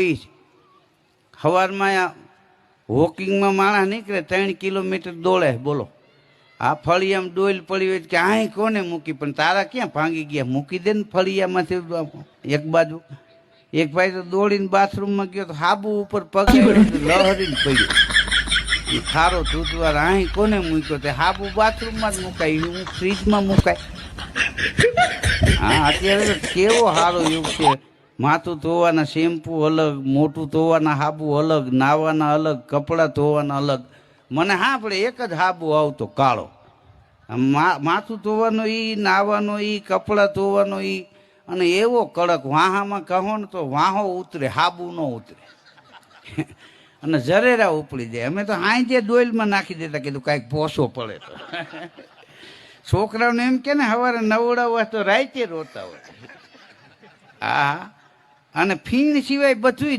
ઈ છે. સવારમાં આ વોકિંગમાં માણસ નીકળે ત્રણ કિલોમીટર દોડે બોલો આ ફળિયામાં ડોલ પડી હોય કે આય કોને મૂકી પણ તારા ક્યાં ભાંગી ગયા મૂકી દે ને ફળિયામાંથી એક બાજુ એક ભાઈ તો દોડીને બાથરૂમમાં ગયો તો હાબુ ઉપર પગ લહરીને પડ્યો ઈ ખારો ધૂતવાર અહીં કોને મૂક્યો તે હાબુ બાથરૂમમાં જ મુકાય હું ફ્રીજમાં મુકાય હા અત્યારે તો કેવો સારો યુગ છે માથું ધોવાના શેમ્પુ અલગ મોટું ધોવાના હાબુ અલગ, નાવાના અલગ, કપડાં ધોવાના અલગ. મને હા આપણે એક જ હાબુ આવતો કાળો. માથું ધોવાનો એ નાવાનો એ કપડાં ધોવાનો એ અને એવો કડક વાહામાં કહો ને તો વાહો ઉતરે, હાબુ ન ઉતરે. અને જરેરા ઉપડી જાય. અમે તો હાઈ જે ડોઈલમાં નાખી દેતા, કીધું કાંઈક પોસો પડે તો. છોકરાઓને એમ કે ને સવારે નવડાવવા તો રાઈતે રોતા હોય. હા અને ફીણ સિવાય બધું